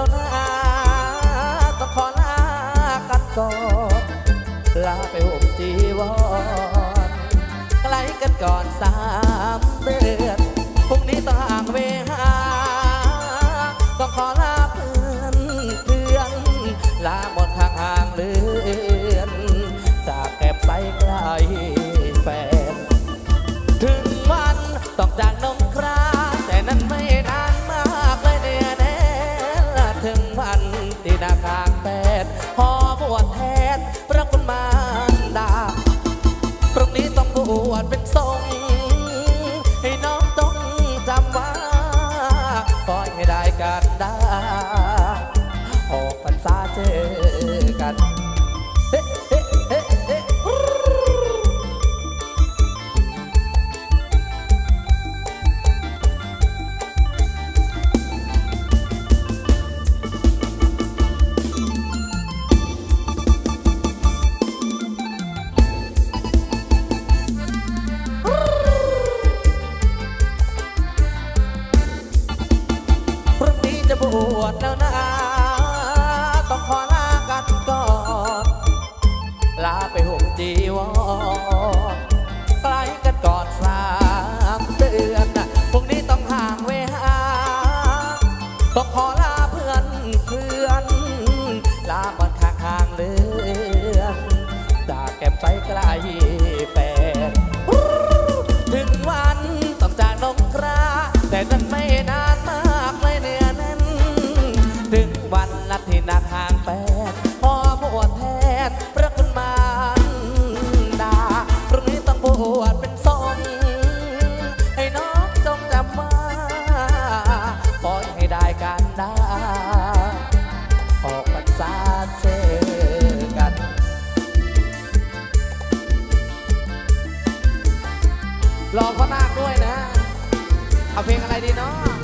แล้วนะต้องขอลากันก่อนลาไปห่มจีวรไกลกันก่อนสามเดือนพรุ่งนี้ต้องห่างเวหาต้องขอลาเพื่อนเพื่อนลาหมดทางห่างเลือนจากแก็บใสไกลแฟน ถึงวันต้องจาก แต่นั้นไม่นานมากเลยเนื้อแน่นถึงวันนัดที่นัดห่างแฟนพอบวชแทนพระคุณมารดาพรุ่งนี้ต้องบวชเป็นทรงให้น้องจงจำมาปล่อยให้ได้การดาออกพรรษาเจอกันรอพ่อนาคด้วยนะ เอาเพลงอะไรดีเนาะ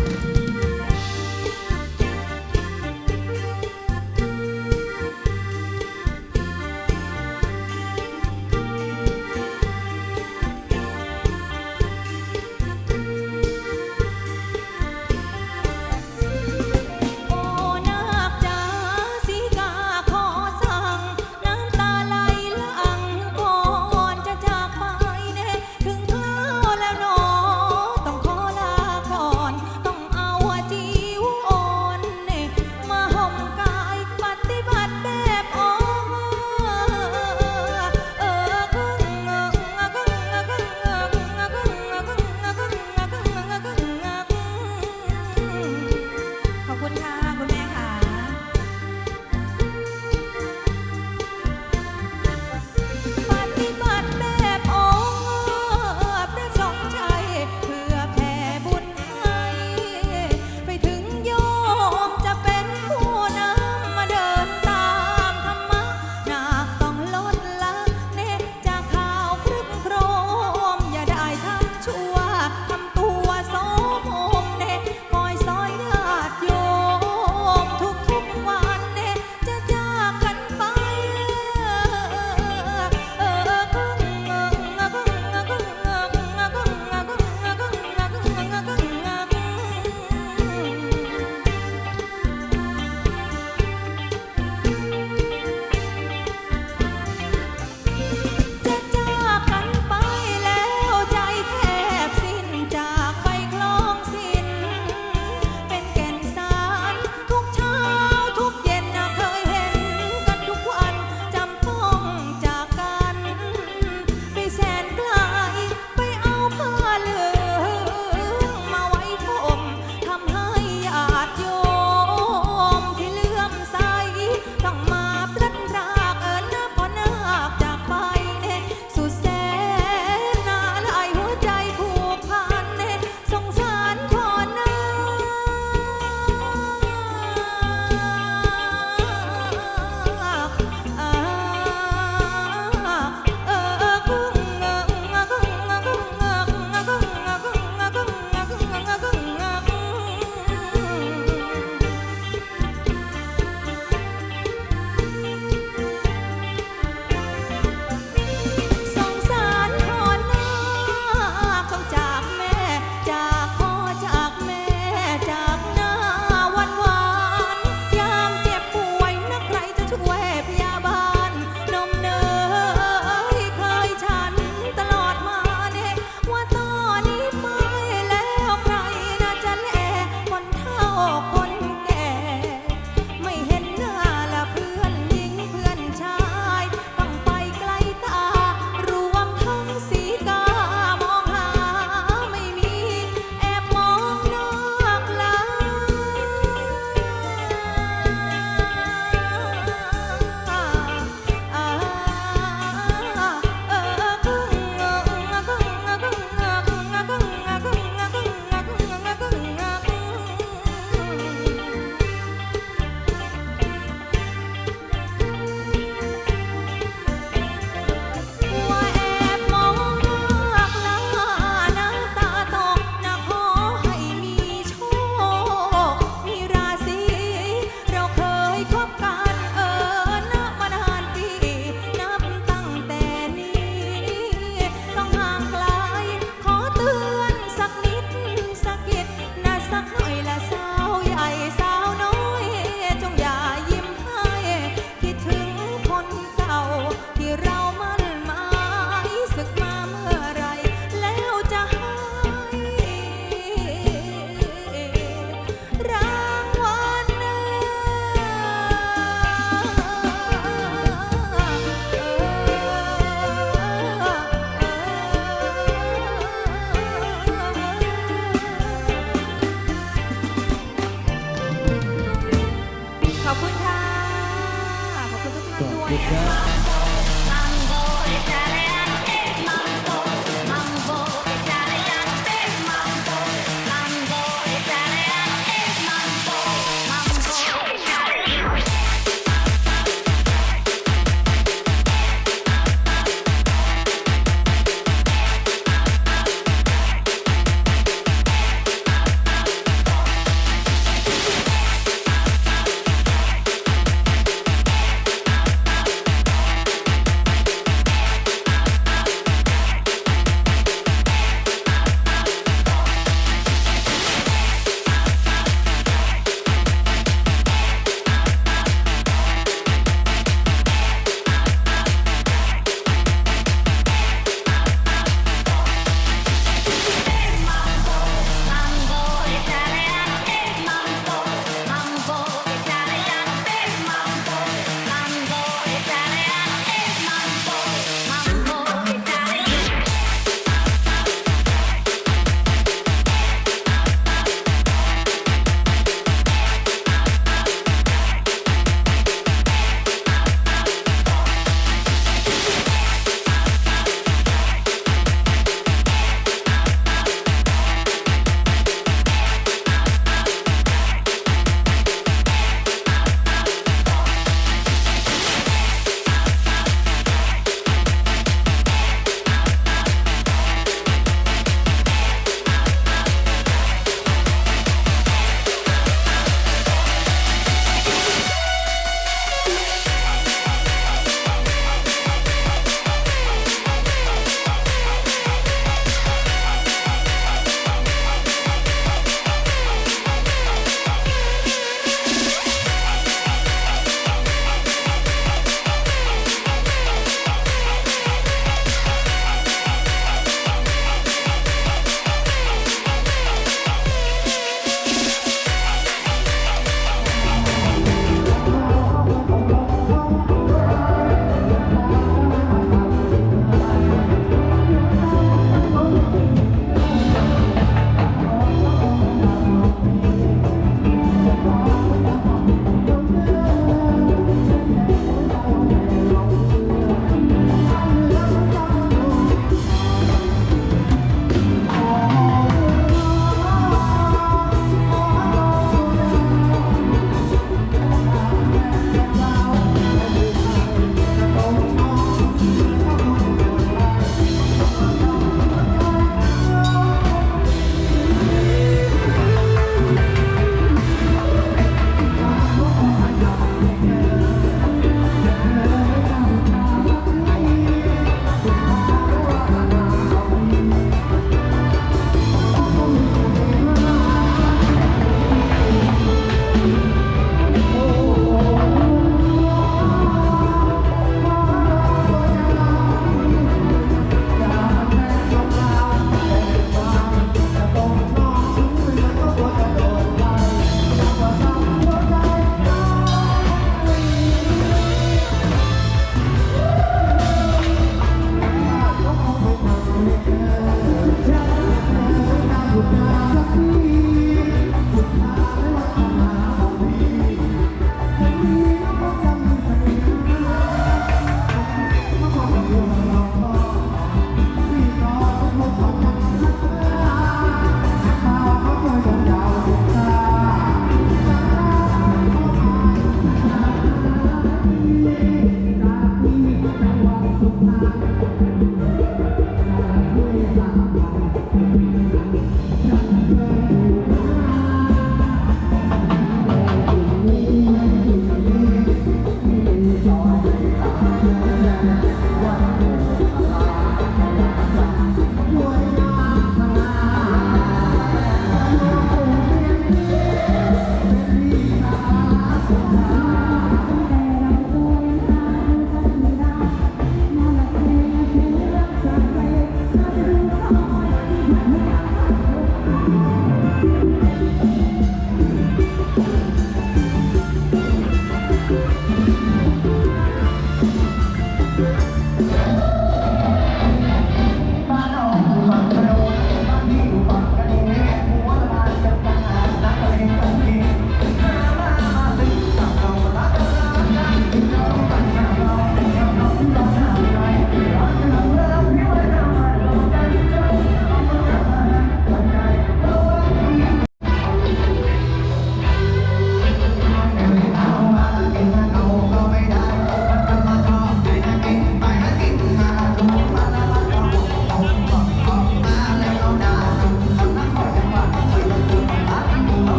Africa.